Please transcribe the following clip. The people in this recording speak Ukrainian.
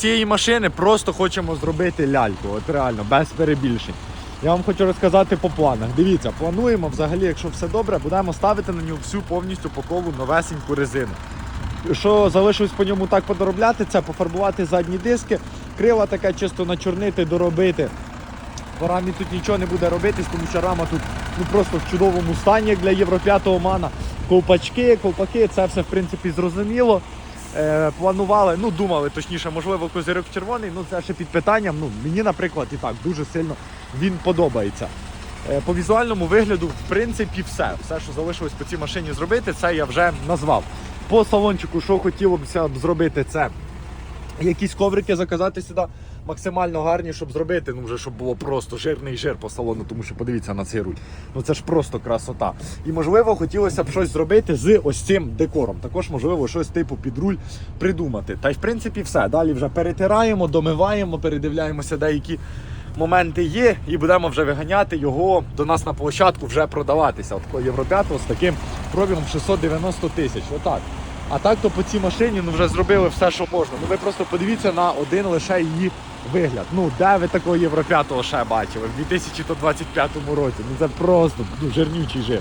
цієї машини просто хочемо зробити ляльку. От реально, без перебільшень. Я вам хочу розказати по планах. Дивіться, плануємо взагалі, якщо все добре, будемо ставити на нього всю повністю по колу новесеньку резину. Що залишилось по ньому так подоробляти, це пофарбувати задні диски, крила таке чисто начорнити, доробити. По рамі тут нічого не буде робитись, тому що рама тут ну, просто в чудовому стані, як для Євро 5 мана. Ковпачки, ковпаки, це все в принципі зрозуміло. Е, планували, ну думали, точніше, можливо, козирок червоний, ну це ще під питанням. Ну, мені, наприклад, і так дуже сильно він подобається. Е, по візуальному вигляду, в принципі, все. Все, що залишилось по цій машині зробити, це я вже назвав. По салончику, що хотілося б зробити, це якісь коврики заказати сюди максимально гарні, щоб зробити. Ну вже щоб було просто жирний жир по салону, тому що подивіться на цей руль. Ну це ж просто красота. І можливо хотілося б щось зробити з ось цим декором. Також можливо щось типу під руль придумати. Та й в принципі все. Далі вже перетираємо, домиваємо, передивляємося деякі. Моменти є, і будемо вже виганяти його до нас на площадку вже продаватися. От Євро 5 з таким пробігом 690 тисяч. Отак. А так то по цій машині ну вже зробили все, що можна. Ну ви просто подивіться на один лише її вигляд. Ну де ви такого Євро 5 ще бачили в 2025 році? Ну це просто ну, жирнючий жир.